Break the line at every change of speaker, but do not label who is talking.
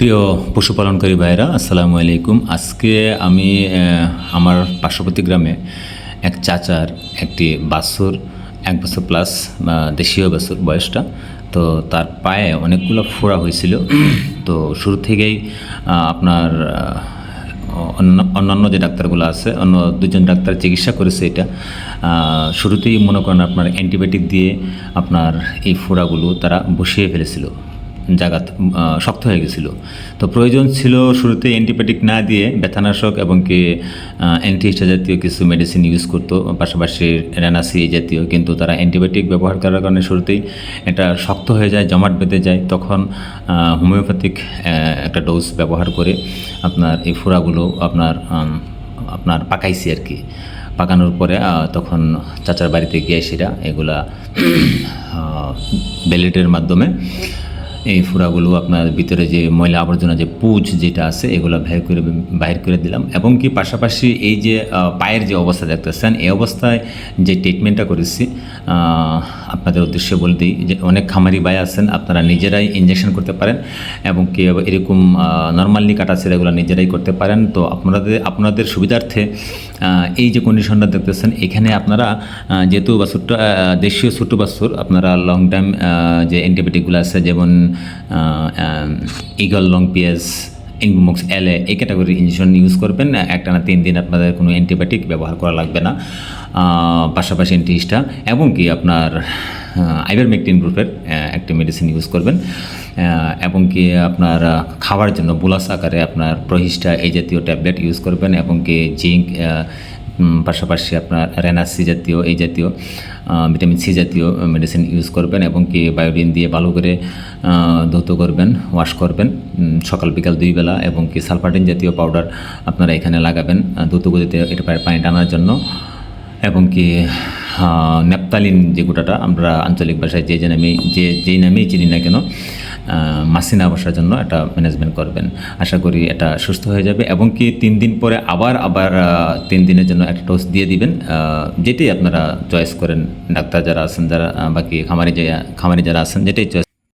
প্রিয় পশুপালনকারী ভাইরা আসসালামু আলাইকুম। আজকে আমি আমার পার্শ্ববর্তী গ্রামে এক চাচার একটি বাছুর, এক বছর প্লাস দেশীয় বাছুর বয়সটা, তো তার পায়ে অনেকগুলো ফোড়া হয়েছিল। তো শুরু থেকেই আপনার অন্য- অন্যান্য যে ডাক্তারগুলো আছে, অন্য দুজন ডাক্তার চিকিৎসা করেছে এটা শুরুতেই মনে করেন আপনার অ্যান্টিবায়োটিক দিয়ে আপনার এই ফোড়াগুলো তারা বসিয়ে ফেলেছিল। জায়গা শক্ত হয়ে গেছিল। তো প্রয়োজন ছিল শুরুতে অ্যান্টিবায়োটিক না দিয়ে ব্যথানাশক এবং কি অ্যান্টিহিস্টা জাতীয় কিছু মেডিসিন ইউজ করতো, পাশাপাশি রেনাসি জাতীয়। কিন্তু তারা অ্যান্টিবায়োটিক ব্যবহার করার কারণে শুরুতেই এটা শক্ত হয়ে যায়, জমাট বেঁধে যায়। তখন হোমিওপ্যাথিক একটা ডোজ ব্যবহার করে আপনার এই ফোড়াগুলো আপনার আপনার পাকাইছি আর কি। পাকানোর পরে তখন চাচার বাড়িতে গিয়ে সেটা এগুলা বেলেটের মাধ্যমে এই ফুরাগুলো আপনার ভিতরে যে ময়লা আবর্জনা যে পুজ যেটা আছে এগুলো বের করে বাহির করে দিলাম। এবং কি পাশাপাশি এই যে পায়ের যে অবস্থা দেখতেছেন এই অবস্থায় যে ট্রিটমেন্টটা করেছি আপনাদের উদ্দেশ্যে বলে দিই যে অনেক খামারি ভাই আছেন আপনারা নিজেরাই ইঞ্জেকশন করতে পারেন এবং কি এরকম নর্মালি কাটা এগুলো নিজেরাই করতে পারেন। তো আপনাদের আপনাদের সুবিধার্থে এই যে কন্ডিশনটা দেখতেছেন এখানে আপনারা যেহেতু বাছুরটা আহ, দেশীয় ছোটো বাছুর আপনারা লং টাইম যে অ্যান্টিবায়োটিকগুলো আছে যেমন ইগল লং পিএস ইনগুমক্স এল এই ক্যাটাগরির ইঞ্জেকশন ইউজ করবেন। একটা না তিন দিন আপনাদের কোনো অ্যান্টিবায়োটিক ব্যবহার করা লাগবে না। পাশাপাশি অ্যান্টিহিস্টা এবং কি আপনার আইভারমেকটিন গ্রুপের একটি মেডিসিন ইউজ করবেন। এবং কি আপনার খাওয়ার জন্য বুলাস আকারে আপনার প্রহিস্টা এই জাতীয় ট্যাবলেট ইউজ করবেন এবং কি জিঙ্ক পাশাপাশি আপনার রেনাসি জাতীয়, এই জাতীয় ভিটামিন সি জাতীয় মেডিসিন ইউজ করবেন এবং কি বায়োডিন দিয়ে ভালো করে ধৌত করবেন ওয়াশ করবেন সকাল বিকাল দুই বেলা এবং কি সালফাটিন জাতীয় পাউডার আপনারা এখানে লাগাবেন দ্রুত গতিতে এটা পানি টানার জন্য এবং কি নেপতালিন যে গোটাটা আমরা আঞ্চলিক ভাষায় যে যে নামে যে যেই নামেই চিনি না কেন মাসিনা বসার জন্য এটা ম্যানেজমেন্ট করবেন। আশা করি এটা সুস্থ হয়ে যাবে এবং কি তিন দিন পরে আবার আবার তিন দিনের জন্য একটা ডোজ দিয়ে দিবেন যেটাই আপনারা চয়েস করেন। ডাক্তার যারা আছেন, যারা বাকি খামারি যে, খামারি যারা আছেন, যেটাই চয়েস